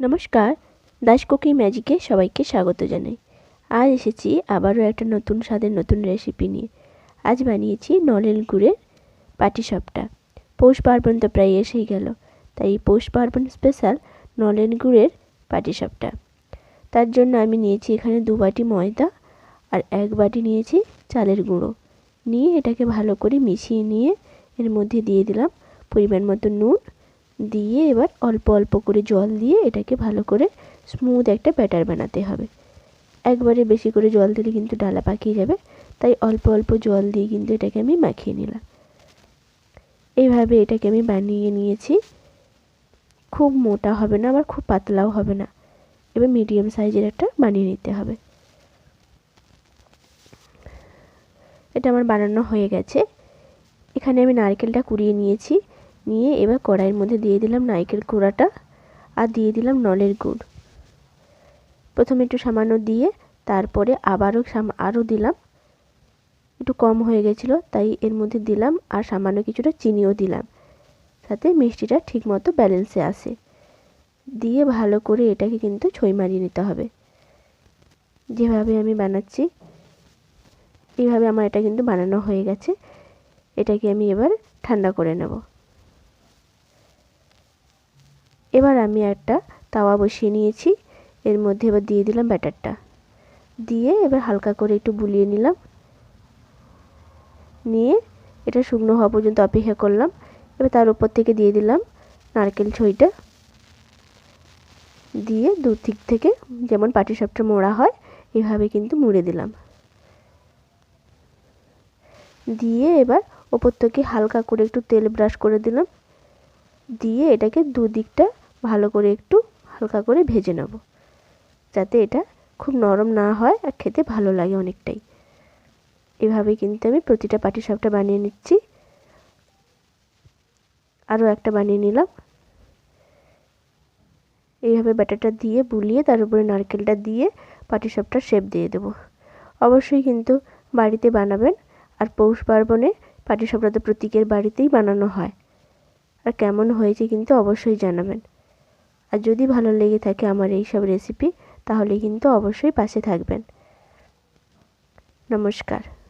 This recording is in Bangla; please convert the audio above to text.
নমস্কার, দাস কুকিং ম্যাজিকে সবাইকে স্বাগত জানাই। আজ এসেছি আবারও একটা নতুন স্বাদের নতুন রেসিপি নিয়ে। আজ বানিয়েছি নলেন গুড়ের পাটিসাপটা। পৌষ পার্বণ তো প্রায় এসেই গেল, তাই পৌষ পার্বণ স্পেশাল নলেন গুড়ের পাটিসাপটা। তার জন্য আমি নিয়েছি এখানে দু বাটি ময়দা আর এক বাটি নিয়েছি চালের গুঁড়ো। নিয়ে এটাকে ভালো করে মিশিয়ে নিয়ে এর মধ্যে দিয়ে দিলাম পরিমাণ মতো নুন দিয়ে এবার অল্প অল্প করে জল দিয়ে এটাকে ভালো করে স্মুথ একটা ব্যাটার বানাতে হবে। একবারে বেশি করে জল দিলে কিন্তু ডালা পাকিয়ে যাবে, তাই অল্প অল্প জল দিয়ে কিন্তু এটাকে আমি মাখিয়ে নিলাম। এইভাবে এটাকে আমি বানিয়ে নিয়েছি। খুব মোটা হবে না, আবার খুব পাতলাও হবে না। এবার মিডিয়াম সাইজের একটা বানিয়ে নিতে হবে। এটা আমার বানানো হয়ে গেছে। এখানে আমি নারকেলটা কুড়িয়ে নিয়েছি। নিয়ে এবার কড়াইয়ের মধ্যে দিয়ে দিলাম নারকেল কুড়াটা আর দিয়ে দিলাম নলের গুড়। প্রথমে একটু সামান্য দিয়ে তারপরে আবারও আরও দিলাম। একটু কম হয়ে গেছিল, তাই এর মধ্যে দিলাম আর সামান্য কিছুটা চিনিও দিলাম। যাতে মিষ্টিটা ঠিকমতো ব্যালেন্সে আসে দিয়ে ভালো করে এটাকে কিন্তু ছই মারিয়ে নিতে হবে। যেভাবে আমি বানাচ্ছি, এইভাবে আমার এটা কিন্তু বানানো হয়ে গেছে। এটাকে আমি এবার ঠান্ডা করে নেব। এবার আমি একটা তাওয়া বসিয়ে নিয়েছি। এর মধ্যে এবার দিয়ে দিলাম ব্যাটারটা। দিয়ে এবার হালকা করে একটু বুলিয়ে নিলাম। নিয়ে এটা শুকনো হওয়া পর্যন্ত অপেক্ষা করলাম। এবার তার উপর থেকে দিয়ে দিলাম নারকেল ছইটা। দিয়ে দু দিক থেকে যেমন পাটিসাপটা মোড়া হয়, এভাবে কিন্তু মুড়ে দিলাম। দিয়ে এবার ওপর থেকে হালকা করে একটু তেল ব্রাশ করে দিলাম। দিয়ে এটাকে দুদিকটা ভালো করে একটু হালকা করে ভেজে নেব। যাতে এটা খুব নরম না হয় আর খেতে ভালো লাগে অনেকটাই। এভাবে কিন্তু আমি প্রতিটা পাটিসাপটা বানিয়ে নিচ্ছি। আরও একটা বানিয়ে নিলাম। এইভাবে ব্যাটারটা দিয়ে বুলিয়ে তার উপরে নারকেলটা দিয়ে পাটিসাপটার শেপ দিয়ে দেবো। অবশ্যই কিন্তু বাড়িতে বানাবেন আর পৌষ পার্বণে পাটি পাটিসাপটা তো প্রতীকের বাড়িতেই বানানো হয়। আর কেমন হয়েছে কিন্তু অবশ্যই জানাবেন। আর যদি ভালো লেগে থাকে আমার এই সব রেসিপি তাহলে কিন্তু অবশ্যই পাশে থাকবেন। নমস্কার।